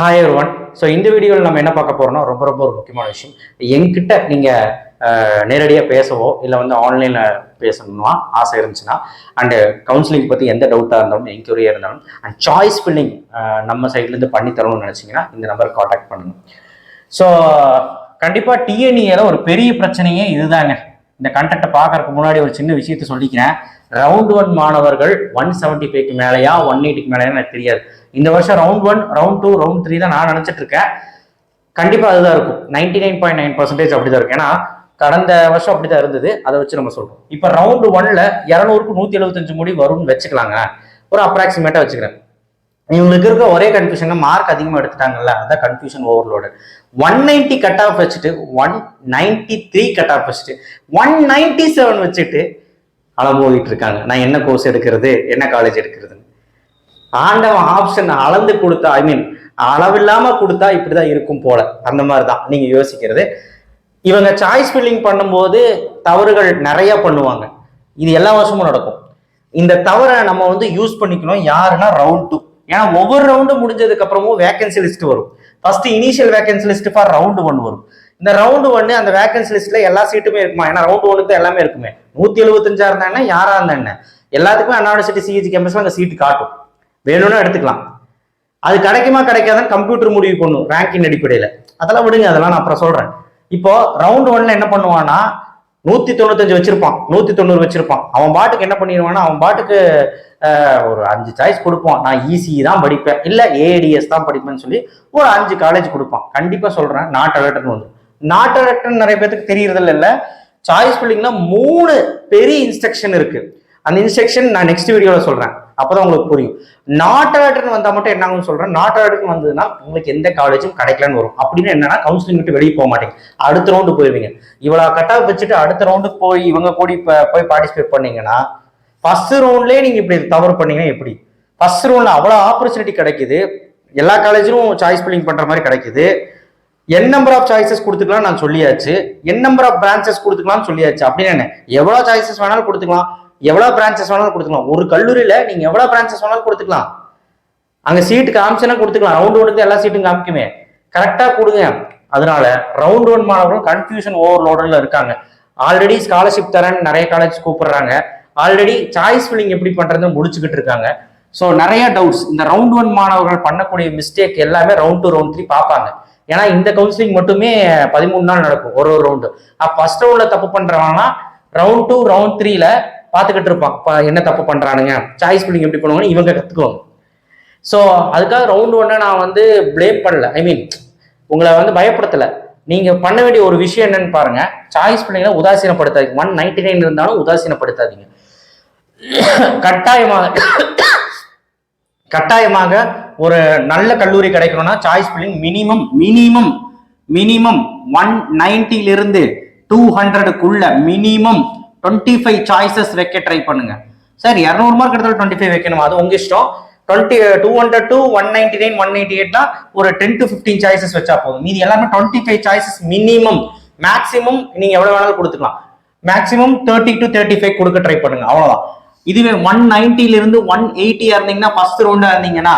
Hi one so இந்த வீடியோவில் நம்ம என்ன பார்க்க போகிறோம்னா ரொம்ப ரொம்ப ஒரு முக்கியமான விஷயம். என்கிட்ட நீங்கள் நேரடியாக பேசவோ இல்லை வந்து ஆன்லைனில் பேசணும்னா ஆசை இருந்துச்சுன்னா அண்டு கவுன்சிலிங் பற்றி எந்த டவுட்டாக இருந்தாலும் என்கொயரியாக இருந்தாலும் அண்ட் சாய்ஸ் ஃபில்லிங் நம்ம சைட்லேருந்து பண்ணி தரணும்னு நினச்சிங்கன்னா இந்த நம்பர் காண்டாக்ட் பண்ணுங்கள் ஸோ கண்டிப்பாக டிஎன்இல ஒரு பெரிய பிரச்சனையே இதுதாங்க. இந்த கண்டக்டை பார்க்கறதுக்கு முன்னாடி ஒரு சின்ன விஷயத்த சொல்லிக்கிறேன். ரவுண்ட் ஒன் மாணவர்கள் ஒன் செவன்ட்டி ஃபைவ்க்கு மேலேயா ஒன் எயிட்டிக்கு மேலேயா எனக்கு தெரியாது. இந்த வருஷம் round one round two round three தான் நான் நினச்சிட்டு இருக்கேன். கண்டிப்பாக அதுதான் இருக்கும். Ninety nine point nine percentage அப்படி தான் இருக்கும். ஏன்னா கடந்த வருஷம் அப்படி தான் இருந்தது. அதை வச்சு நம்ம சொல்கிறோம் இப்போ ரவுண்டு ஒன்ல இரநூறுக்கு நூற்றி எழுபத்தஞ்சு முடி வரும்னு வச்சுக்கலாங்க. ஒரு அப்ராக்சிமேட்டாக வச்சுக்கிறேன். இவங்களுக்கு இருக்க ஒரே கன்ஃபியூஷன் மார்க் அதிகமாக எடுத்துட்டாங்கல்ல. அதான் confusion overload one ninety cut off வச்சுட்டு one ninety three cut off வச்சுட்டு ஒன் நைன்டி செவன் வச்சுட்டு அளம்போதிட்டு இருக்காங்க. நான் என்ன கோர்ஸ் எடுக்கிறது? என்ன காலேஜ் எடுக்கிறது ஆண்டவன் ஆப்ஷன் அளந்து கொடுத்தா ஐ மீன் அளவில்லாம கொடுத்தா இப்படிதான் இருக்கும் போல. அந்த மாதிரி தான் நீங்க யோசிக்கிறது. இவங்க சாய்ஸ் ஃபில்லிங் பண்ணும்போது தவறுகள் நிறைய பண்ணுவாங்க. இது எல்லா வருஷமும் நடக்கும். இந்த தவறை நம்ம வந்து யூஸ் பண்ணிக்கணும். யாருன்னா ரவுண்ட் டூ ஏன்னா ஒவ்வொரு ரவுண்டும் முடிஞ்சதுக்கு அப்புறமும் வேகன்சி லிஸ்ட் வரும். First initial vacancy list for round one வரும். இந்த ரவுண்டு ஒன்னு அந்த வேகன்சி லிஸ்ட்ல எல்லா சீட்டுமே இருக்குமா? ஏன்னா ரவுண்டு ஒனுக்கு தான் எல்லாமே இருக்குமே. நூத்தி எழுபத்தஞ்சா இருந்தா என்ன? யாரா இருந்தா என்ன? எல்லாத்துக்குமே அண்ணா சிட்டி சிஹெச் கேம்பஸ்ல அந்த சீட்டு காட்டும். வேணும்னா எடுத்துக்கலாம். அது கிடைக்குமா கிடைக்காதுன்னு கம்ப்யூட்டர் முடிவு பண்ணும் ரேங்கின் அடிப்படையில். அதெல்லாம் விடுங்க அதெல்லாம் நான் அப்புறம் சொல்றேன். இப்போ ரவுண்ட் ஒன்ல என்ன பண்ணுவான்னா நூத்தி தொண்ணூத்தஞ்சு வச்சிருப்பான் நூத்தி தொண்ணூறு வச்சிருப்பான். அவன் பாட்டுக்கு என்ன பண்ணிடுவான்னா அவன் பாட்டுக்கு ஒரு அஞ்சு சாய்ஸ் கொடுப்பான். நான் ஈசி தான் படிப்பேன். இல்ல ஏடிஎஸ் தான் படிப்பேன்னு சொல்லி ஒரு அஞ்சு காலேஜ் கொடுப்பான். கண்டிப்பா சொல்றேன் நாட் அலர்ட்னு வந்து நாட் அலர்ட்னு நிறைய பேருக்கு தெரியறதில்ல இல்ல. சாய்ஸ் ஃபில்லிங்னா மூணு பெரிய இன்ஸ்ட்ரக்ஷன் இருக்கு. அந்த இன்ஸ்ட்ரக்ஷன் நான் நெக்ஸ்ட் வீடியோல சொல்றேன். அப்பதான் உங்களுக்கு புரியும். நாட் அலர்ட்னு வந்தா மட்டும் என்ன ஆகும்னு சொல்றேன் நாட் வந்ததுன்னா உங்களுக்கு எந்த காலேஜும் கிடைக்கலன்னு வரும். அப்படின்னு என்னன்னா கவுன்சிலிங் விட்டு வெளியே போக மாட்டீங்க. அடுத்த ரவுண்டு போயிருவீங்க. இவ்வளவு கட்டா வச்சுட்டு அடுத்த ரவுண்டு போய் இவங்க கூடி போய் பார்ட்டிசிபேட் பண்ணீங்கன்னா ஃபர்ஸ்ட் ரவுண்ட்லயே நீங்க இப்படி தவறு பண்ணீங்கன்னா எப்படி? ஃபர்ஸ்ட் ரவுண்ட்ல அவ்வளவு ஆப்பர்ச்சுனிட்டி கிடைக்குது. எல்லா காலேஜிலும் சாய்ஸ் பில்லிங் பண்ற மாதிரி கிடைக்குது. என் நம்பர் ஆஃப் சாய்ஸஸ் கொடுத்துக்கலாம் நான் சொல்லியாச்சு. என் நம்பர் ஆஃப் பிரான்ச்சஸ் கொடுத்துக்கலாம்னு சொல்லியாச்சு. அப்படின்னு என்ன? எவ்வளவு சாய்ஸஸ் வேணாலும் கொடுத்துக்கலாம். எவ்வளோ பிரான்ச்சஸ் வேணாலும் கொடுத்துக்கலாம். ஒரு கல்லூரியில் நீங்கள் எவ்வளோ பிரான்ச்சஸ் வேணாலும் கொடுத்துக்கலாம். அங்கே சீட்டு காமிச்சுனா கொடுத்துக்கலாம். ரவுண்ட் ஒனுக்கு எல்லா சீட்டும் காமிக்குமே. கரெக்டாக கொடுங்க. அதனால ரவுண்ட் ஒன் மாணவர்கள் கன்ஃபியூஷன் ஓவர்லோடில் இருக்காங்க. ஆல்ரெடி ஸ்காலர்ஷிப் தரேன்னு நிறைய காலேஜ் கூப்பிடுறாங்க. ஆல்ரெடி சாய்ஸ் ஃபில்லிங் எப்படி பண்ணுறதுன்னு முடிச்சுக்கிட்டு இருக்காங்க. ஸோ நிறைய டவுட்ஸ் இந்த ரவுண்ட் ஒன் மாணவர்கள் பண்ணக்கூடிய மிஸ்டேக் எல்லாமே ரவுண்ட் டூ ரவுண்ட் த்ரீ பார்ப்பாங்க. ஏன்னா இந்த கவுன்சிலிங் மட்டுமே பதிமூணு நாள் நடக்கும் ஒரு ஒரு ரவுண்டு அப்போ ஃபர்ஸ்ட் ரவுண்டில் தப்பு பண்ணுறவங்கன்னா ரவுண்ட் டூ ரவுண்ட் த்ரீல பார்த்துக்கிட்டு இருப்பான். என்ன தப்பு பண்ணுறானுங்க சாய்ஸ் ஃபில்லிங் எப்படி பண்ணுவாங்கன்னு இவங்க கற்றுக்குவாங்க ஸோ அதுக்காக ரவுண்ட் ஒன்னை நான் வந்து ப்ளேம் பண்ணல. ஐ மீன் உங்களை வந்து பயப்படுத்தலை. நீங்கள் பண்ண வேண்டிய ஒரு விஷயம் என்னன்னு பாருங்க. சாய்ஸ் பண்ணீங்கன்னா உதாசீனப்படுத்தாதீங்க. ஒன் நைன்டி நைன் இருந்தாலும் உதாசீனப்படுத்தாதீங்க. கட்டாயமாக கட்டாயமாக ஒரு நல்ல கல்லூரி கிடைக்கணும்னா choice filling minimum minimum minimum one நைன்டிலிருந்து two ஹண்ட்ரடுக்குள்ள மினிமம் டுவெண்ட்டி ஃபைவ் சாய்ஸஸ் வைக்க ட்ரை பண்ணுங்க. சார் இரநூறு மார்க் எடுத்தாலும் டுவெண்ட்டி ஃபைவ் வைக்கணும்? அது உங்க இஷ்டம். Twenty two hundred to one ninety nine one ninety எயிட்னா ஒரு டென் டு ஃபிஃப்டீன் சாய்ஸஸ் வச்சா போதும். மீதி எல்லாமே twenty five choices minimum maximum நீங்க எவ்வளவு வேணாலும் கொடுத்துக்கலாம். Maximum thirty to thirty five கொடுக்க ட்ரை பண்ணுங்க. அவ்வளவுதான். இதுவே ஒன் நைன்டில இருந்து ஒன் எயிட்டியா இருந்தீங்கன்னா ஃபர்ஸ்ட் ரவுண்டா இருந்தீங்கன்னா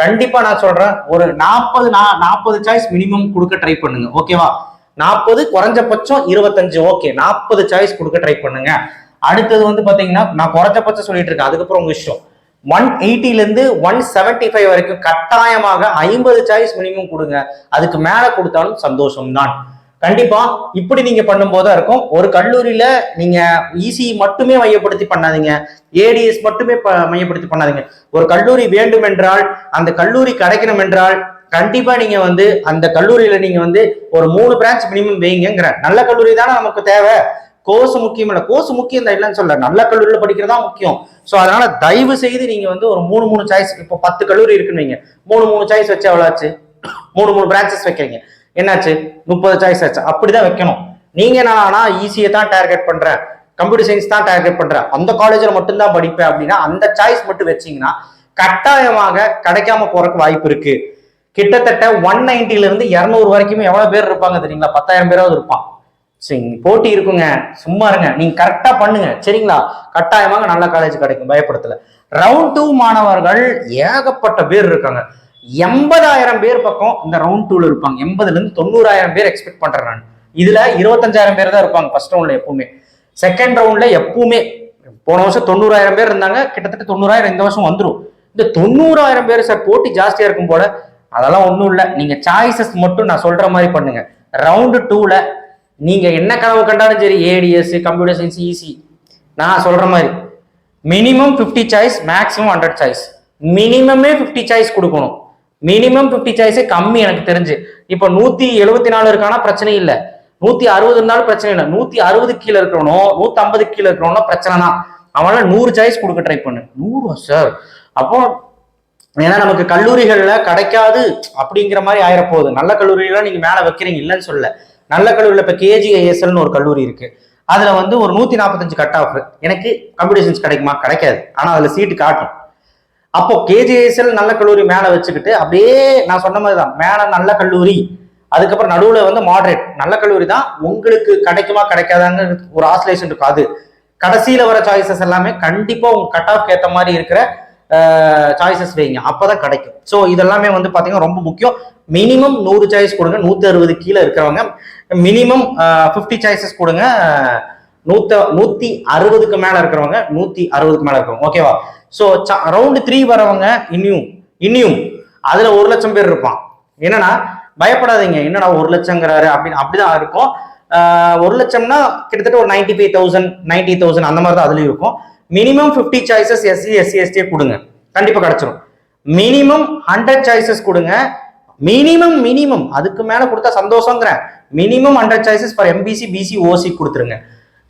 கண்டிப்பா நான் சொல்றேன் ஒரு நாற்பது நாற்பது சாய்ஸ் மினிமம் கொடுக்க ட்ரை பண்ணுங்க. ஓகேவா நாற்பது குறைஞ்சபட்சம் இருபத்தஞ்சு. ஓகே நாற்பது சாய்ஸ் கொடுக்க ட்ரை பண்ணுங்க. அடுத்தது வந்து பாத்தீங்கன்னா நான் குறைஞ்சபட்சம் சொல்லிட்டு இருக்கேன். அதுக்கப்புறம் உங்க இஷ்டம் ஒன் எயிட்டில இருந்து ஒன் செவன்டி ஃபைவ் வரைக்கும் கட்டாயமாக ஐம்பது சாய்ஸ் மினிமம் கொடுங்க. அதுக்கு மேல கொடுத்தாலும் சந்தோஷம் தான் கண்டிப்பா இப்படி நீங்க பண்ணும்போதா இருக்கும். ஒரு கல்லூரியில நீங்க இசி மட்டுமே மையப்படுத்தி பண்ணாதீங்க. ஏடிஎஸ் மட்டுமே ப- மையப்படுத்தி பண்ணாதீங்க. ஒரு கல்லூரி வேண்டும் என்றால் அந்த கல்லூரி கிடைக்கணும் என்றால் கண்டிப்பா நீங்க வந்து அந்த கல்லூரியில நீங்க வந்து ஒரு மூணு பிரான்ச் மினிமம் வைங்கிற நல்ல கல்லூரி தானே நமக்கு தேவை. கோர்ஸ் முக்கியம் இல்லை. கோர்ஸ் முக்கியம் தான் இல்லைன்னு சொல்ல நல்ல கல்லூரியில் படிக்கிறதா முக்கியம். ஸோ அதனால தயவு செய்து நீங்க வந்து ஒரு மூணு மூணு சாய்ஸ் இப்போ பத்து கல்லூரி இருக்குன்னு வைங்க. மூணு மூணு சாய்ஸ் வச்சு எவ்வளோச்சு ஆச்சு? மூணு மூணு பிரான்ச்சஸ் வைக்கிறீங்க. என்னாச்சு? முப்பது சாய்ஸ் ஆச்சு. அப்படிதான் வைக்கணும். நீங்க நான் ஈஸியை தான் டார்கெட் பண்றேன். கம்ப்யூட்டர் சயின்ஸ் தான் டார்கெட் பண்றேன். அந்த காலேஜில் மட்டும்தான் படிப்பேன் அப்படின்னா அந்த சாய்ஸ் மட்டும் வச்சீங்கன்னா கட்டாயமாக கிடைக்காம போறதுக்கு வாய்ப்பு இருக்கு. கிட்டத்தட்ட ஒன் நைன்டில இருந்து இரநூறு வரைக்குமே எவ்வளவு பேர் இருப்பாங்க தெரியுங்களா? பத்தாயிரம் பேராவது இருப்பான். சரி போட்டி இருக்குங்க. சும்மா இருங்க. நீங்க கரெக்டா பண்ணுங்க. சரிங்களா? கட்டாயமாக நல்ல காலேஜ் கிடைக்கும். பயப்படுத்தல. ரவுண்ட் டூ மாணவர்கள் ஏகப்பட்ட பேர் இருக்காங்க. எண்பதாயிரம் பேர் பக்கம் இந்த ரவுண்ட் டூல இருப்பாங்க. எண்பதுல இருந்து தொண்ணூறாயிரம் பேர் எக்ஸ்பெக்ட் பண்றேன் நான். இதுல இருபத்தஞ்சாயிரம் பேர் தான் இருப்பாங்க ஃபர்ஸ்ட் ரவுண்ட்ல எப்பவுமே. செகண்ட் ரவுண்ட்ல எப்பவுமே போன வருஷம் தொண்ணூறாயிரம் பேர் இருந்தாங்க. கிட்டத்தட்ட தொண்ணூறாயிரம் இந்த வருஷம் வந்துடும் இந்த தொண்ணூறாயிரம் பேர் சார் போட்டி ஜாஸ்தியா இருக்கும் போல அதெல்லாம் ஒன்றும் இல்லை. நீங்கள் சாய்ஸஸ் மட்டும் நான் சொல்கிற மாதிரி பண்ணுங்க. ரவுண்டு டூவில் நீங்கள் என்ன கனவு கண்டாலும் சரி ஏடிஎஸ் கம்ப்யூட்டர் சயின்ஸ் ஈஸி நான் சொல்கிற மாதிரி minimum 50 choice maximum hundred choice மினிமமே 50 choice கொடுக்கணும். மினிமம் 50 சாய்ஸே கம்மி எனக்கு தெரிஞ்சு. இப்போ நூற்றி எழுபத்தி நாலு இருக்கானா பிரச்சனை இல்லை. நூற்றி அறுபது இருந்தாலும் பிரச்சனை இல்லை. நூற்றி அறுபது கீழே இருக்கிறவனோ நூற்றம்பது ஐம்பது கீழே இருக்கிறவனோ பிரச்சனை தான் அவனால் நூறு சாய்ஸ் கொடுக்க ட்ரை பண்ணு. நூறு சார் அப்போ ஏன்னா நமக்கு கல்லூரிகள்ல கிடைக்காது அப்படிங்கிற மாதிரி ஆயிரப்போகுது. நல்ல கல்லூரிகள நீங்க மேல வைக்கிறீங்க. இல்லைன்னு சொல்லல. நல்ல கல்லூரியில இப்ப கேஜிஐஎஸ்எல்னு ஒரு கல்லூரி இருக்கு. அதுல வந்து ஒரு நூத்தி நாற்பத்தஞ்சு கட் ஆஃப் எனக்கு கம்ப்யூட்டர் சயின்ஸ் கிடைக்குமா? கிடைக்காது. ஆனா அதுல சீட்டு காட்டும். அப்போ கேஜிஐஎஸ்எல் நல்ல கல்லூரி மேல வச்சுக்கிட்டு அப்படியே நான் சொன்ன மாதிரி தான் மேல நல்ல கல்லூரி அதுக்கப்புறம் நடுவுல வந்து மாடரேட் நல்ல கல்லூரி தான் உங்களுக்கு கிடைக்குமா? கிடைக்காதான்னு ஒரு ஆசிலேஷன் இருக்கும். அது கடைசியில வர சாய்ஸஸ் எல்லாமே கண்டிப்பா உங்க கட் ஆஃப் ஏற்ற மாதிரி இருக்கிற சாய்ஸஸ் வைங்க. அப்பதான் கிடைக்கும். ஸோ இதெல்லாமே வந்து பாத்தீங்கன்னா ரொம்ப முக்கியம். மினிமம் நூறு சாய்ஸ் கொடுங்க. நூத்தி அறுபது கீழே இருக்கிறவங்க. மினிமம் ஃபிஃப்டி சாய்ஸஸ் கொடுங்க. நூத்த நூத்தி அறுபதுக்கு மேல இருக்கிறவங்க நூத்தி அறுபதுக்கு மேல இருக்கிறவங்க. ஓகேவா ஸோ ரவுண்டு த்ரீ வரவங்க இனியும் இனியும். அதுல ஒரு லட்சம் பேர் இருப்பான். என்னன்னா பயப்படாதீங்க. என்னடா ஒரு லட்சங்கிறாரு? அப்படின்னு அப்படிதான் இருக்கும். ஒரு லட்சம்னா கிட்டத்தட்ட ஒரு ninety five thousand ninety thousand அந்த மாதிரி தான் அதுலயும் இருக்கும். Minimum fifty choices SC SC எஸ்டியே கொடுங்க. கண்டிப்பாக கிடச்சிரும். மினிமம் ஹண்ட்ரட் சாய்ஸஸ் கொடுங்க. மினிமம் மினிமம் அதுக்கு மேலே கொடுத்தா சந்தோஷங்கிறேன். Minimum hundred choices for MBC BC OC கொடுத்துருங்க.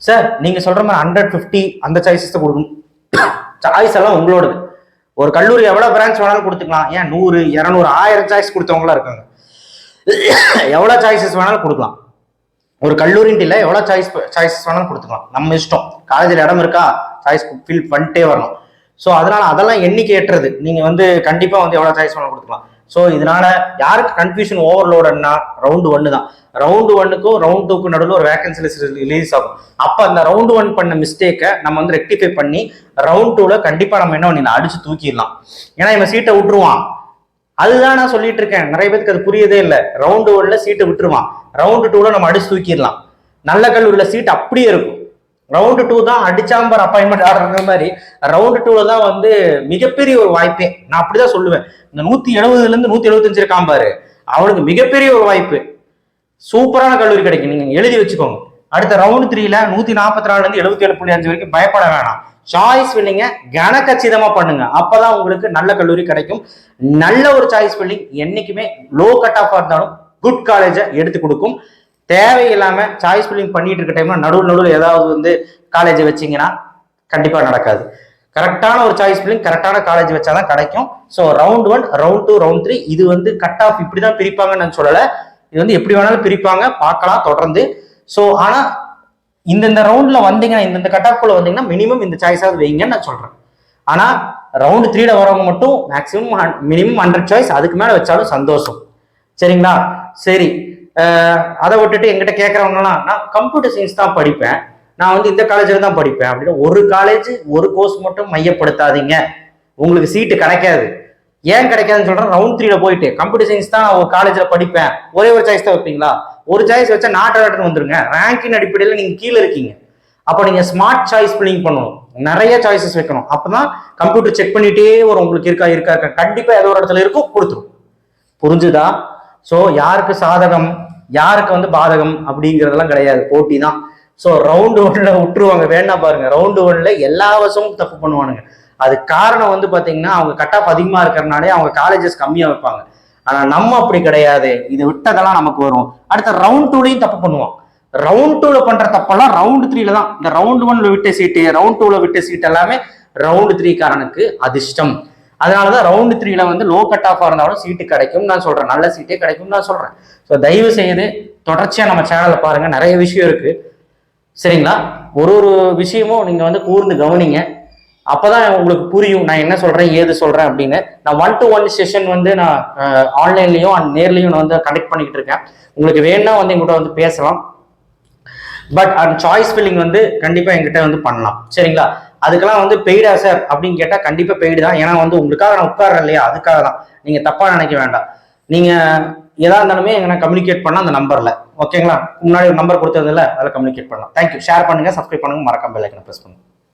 சார் நீங்கள் சொல்கிற மாதிரி ஹண்ட்ரட் ஃபிஃப்டி அந்த சாய்ஸஸ் கொடுக்கணும். சாய்ஸ் எல்லாம் உங்களோடது. ஒரு கல்லூரி எவ்வளோ பிரான்ச் வேணாலும் கொடுத்துக்கலாம். ஏன்? நூறு இரநூறு ஆயிரம் சாய்ஸ் கொடுத்தவங்களா இருக்காங்க. எவ்வளோ சாய்ஸஸ் வேணாலும் கொடுக்கலாம். ஒரு கல்லூரின்ட்டு இல்லை எவ்வளோ சாய்ஸ் சாய்ஸஸ் வேணாலும் கொடுத்துக்கலாம். நம்ம இஷ்டம். காலேஜில் இடம் இருக்கா? சாய்ஸ் ஃபில் பண்ணிட்டே வரணும். ஸோ அதனால அதெல்லாம் எண்ணிக்கை ஏற்றுறது நீங்க வந்து கண்டிப்பா வந்து எவ்வளோ சாய்ஸ் வேணாலும் கொடுத்துக்கலாம் ஸோ இதனால யாருக்கு கன்ஃபியூஷன் ஓவர்லோடுன்னா ரவுண்டு ஒன்று தான். ரவுண்டு ஒன்னுக்கும் ரவுண்ட் டூக்கும் நடுவில் ஒரு வேகன்சி லிஸ்ட் ரிலீஸ் ஆகும். அப்போ அந்த ரவுண்டு ஒன் பண்ண மிஸ்டேக்கை நம்ம வந்து ரெக்டிஃபை பண்ணி ரவுண்ட் டூவில் கண்டிப்பாக நம்ம என்ன பண்ணிடலாம்? அடிச்சு தூக்கிடலாம். ஏன்னா இவன் சீட்டை விட்டுருவான். அதுதான் நான் சொல்லிட்டு இருக்கேன். நிறைய பேருக்கு அது புரியதே இல்லை. ரவுண்டு ஒன்ல சீட்டு விட்டுருவான். ரவுண்டு டூல நம்ம அடிச்சு தூக்கிடலாம். நல்ல கல்லூரியில் சீட் அப்படியே இருக்கும். ரவுண்டு டூ தான் அடிச்சாம்பர் அப்பாயின்மெண்ட் ஆடுற மாதிரி. ரவுண்டு டூல தான் வந்து மிகப்பெரிய ஒரு வாய்ப்பே. நான் அப்படிதான் சொல்லுவேன். இந்த நூத்தி எழுபதுல இருந்து நூத்தி எழுபத்தஞ்சு இருக்கான் பாரு அவனுக்கு மிகப்பெரிய ஒரு வாய்ப்பு. சூப்பரான கல்லூரி கிடைக்கும். நீங்க எழுதி வச்சுக்கோங்க. அடுத்த ரவுண்ட் த்ரீல நூத்தி நாற்பத்தி நாலுல இருந்து எழுபத்தி ஏழு புள்ளி அஞ்சு வரைக்கும் பயப்பட வேணாம். சாய்ஸ் ஃபில்லிங்க கனக்கச்சிதமா பண்ணுங்க. அப்பதான் உங்களுக்கு நல்ல கல்லூரி கிடைக்கும். நல்ல ஒரு சாய்ஸ் ஃபில்லிங் என்னைக்குமே லோ கட் ஆஃப் இருந்தாலும் குட் காலேஜை எடுத்து கொடுக்கும். தேவையில்லாம சாய்ஸ் ஃபில்லிங் பண்ணிட்டு இருக்க டைம்ல நடுவில் நடுவில் ஏதாவது வந்து காலேஜை வச்சீங்கன்னா கண்டிப்பா நடக்காது. கரெக்டான ஒரு சாய்ஸ் ஃபில்லிங் கரெக்டான காலேஜ் வச்சாதான் கிடைக்கும். So round one round two round three இது வந்து கட் ஆஃப் இப்படிதான் பிரிப்பாங்கன்னு நான் சொல்லலை. இது வந்து எப்படி வேணாலும் பிரிப்பாங்க. பார்க்கலாம் தொடர்ந்து. ஸோ ஆனால் இந்தந்த ரவுண்டில் வந்தீங்கன்னா இந்தந்த கட் ஆஃப் வந்தீங்கன்னா மினிமம் இந்த சாய்ஸாவது வைங்கன்னு நான் சொல்கிறேன் ஆனால் ரவுண்டு த்ரீல வரவங்க மட்டும் மேக்ஸிமம் மினிமம் ஹண்ட்ரட் சாய்ஸ் அதுக்கு மேலே வச்சாலும் சந்தோஷம். சரிங்களா? சரி. அதை விட்டுட்டு எங்கிட்ட கேட்குறவங்கலாம் நான் கம்ப்யூட்டர் சயின்ஸ் தான் படிப்பேன். நான் வந்து இந்த காலேஜில் தான் படிப்பேன். அப்படின்னு ஒரு காலேஜ் ஒரு கோர்ஸ் மட்டும் மையப்படுத்தாதீங்க. உங்களுக்கு சீட்டு கிடைக்காது. ஏன் கிடைக்காதுன்னு சொல்கிறேன் ரவுண்ட் த்ரீல போயிட்டு. கம்ப்யூட்டர் சயின்ஸ் தான் ஒரு காலேஜில் படிப்பேன். ஒரே ஒரு சாய்ஸ் தான் வைப்பீங்களா? ஒரு சாய்ஸ் வச்சா நாட் அலர்ட்னு வந்துருங்க. ரேங்கின் அடிப்படையில் நீங்க கீழே இருக்கீங்க. அப்போ நீங்க ஸ்மார்ட் சாய்ஸ் பில்லிங் பண்ணணும். நிறைய சாய்ஸஸ் வைக்கணும். அப்பதான் கம்ப்யூட்டர் செக் பண்ணிட்டே வரும். உங்களுக்கு இருக்கா இருக்கா இருக்கா. கண்டிப்பா ஏதோ ஒரு இடத்துல இருக்கும் கொடுத்துரும். புரிஞ்சுதா? ஸோ யாருக்கு சாதகம் யாருக்கு வந்து பாதகம் அப்படிங்கிறதெல்லாம் கிடையாது. போட்டி தான். ஸோ ரவுண்டு ஒன்ல விட்டுருவாங்க. வேணா பாருங்க. ரவுண்டு ஒன்ல எல்லா வருஷமும் தப்பு பண்ணுவானுங்க. அது காரணம் வந்து பாத்தீங்கன்னா அவங்க கட் ஆஃப் அதிகமா இருக்கிறனாலே அவங்க காலேஜஸ் கம்மியா வைப்பாங்க. ஆனா நம்ம அப்படி கிடையாது. இது விட்டதெல்லாம் நமக்கு வரும். அடுத்த ரவுண்ட் டூலையும் தப்பு பண்ணுவோம். ரவுண்ட் டூல பண்ற தப்பெல்லாம் ரவுண்ட் த்ரீல தான். இந்த ரவுண்ட் ஒன்ல விட்ட சீட்டு ரவுண்ட் டூல விட்ட சீட் எல்லாமே ரவுண்ட் த்ரீ காரனுக்கு அதிர்ஷ்டம். அதனாலதான் ரவுண்ட் த்ரீல வந்து லோ கட் ஆஃப் இருந்தாலும் சீட்டு கிடைக்கும் நான் சொல்றேன். நல்ல சீட்டே கிடைக்கும் நான் சொல்றேன். ஸோ தயவு செய்து தொடர்ச்சியா நம்ம சேனலை பாருங்க. நிறைய விஷயம் இருக்கு. சரிங்களா? ஒரு ஒரு விஷயமும் நீங்க வந்து கூர்ந்து கவனிங்க. அப்போதான் உங்களுக்கு புரியும் நான் என்ன சொல்றேன் ஏது சொல்றேன் அப்படின்னு. நான் ஒன் டு ஒன் செஷன் வந்து நான் ஆன்லைன்லயும் அண்ட் நேர்லயும் நான் வந்து கனெக்ட் பண்ணிக்கிட்டு இருக்கேன். உங்களுக்கு வேணும்னா வந்து எங்கிட்ட வந்து பேசலாம். பட் அண்ட் சாய்ஸ் ஃபில்லிங் வந்து கண்டிப்பா எங்கிட்ட வந்து பண்ணலாம். சரிங்களா? அதுக்கெல்லாம் வந்து பெய்டா சார் அப்படின்னு கேட்டால் கண்டிப்பாக பெய்டு தான். ஏன்னா வந்து உங்களுக்காக நான் உட்கார்றேன் இல்லையா? அதுக்காக தான். நீங்கள் தப்பாக நினைக்க வேண்டாம். நீங்கள் எதா இருந்தாலுமே எங்கன்னா கம்யூனிகேட் பண்ணலாம் அந்த நம்பரில் ஓகேங்களா முன்னாடி ஒரு நம்பர் கொடுத்ததில்ல அதில் கம்யூனிகேட் பண்ணலாம். தேங்க்யூ ஷேர் பண்ணுங்கள் சப்ஸ்கிரைப் பண்ணுங்கள் மறக்காம பெல் ப்ரெஸ் பண்ணுங்கள்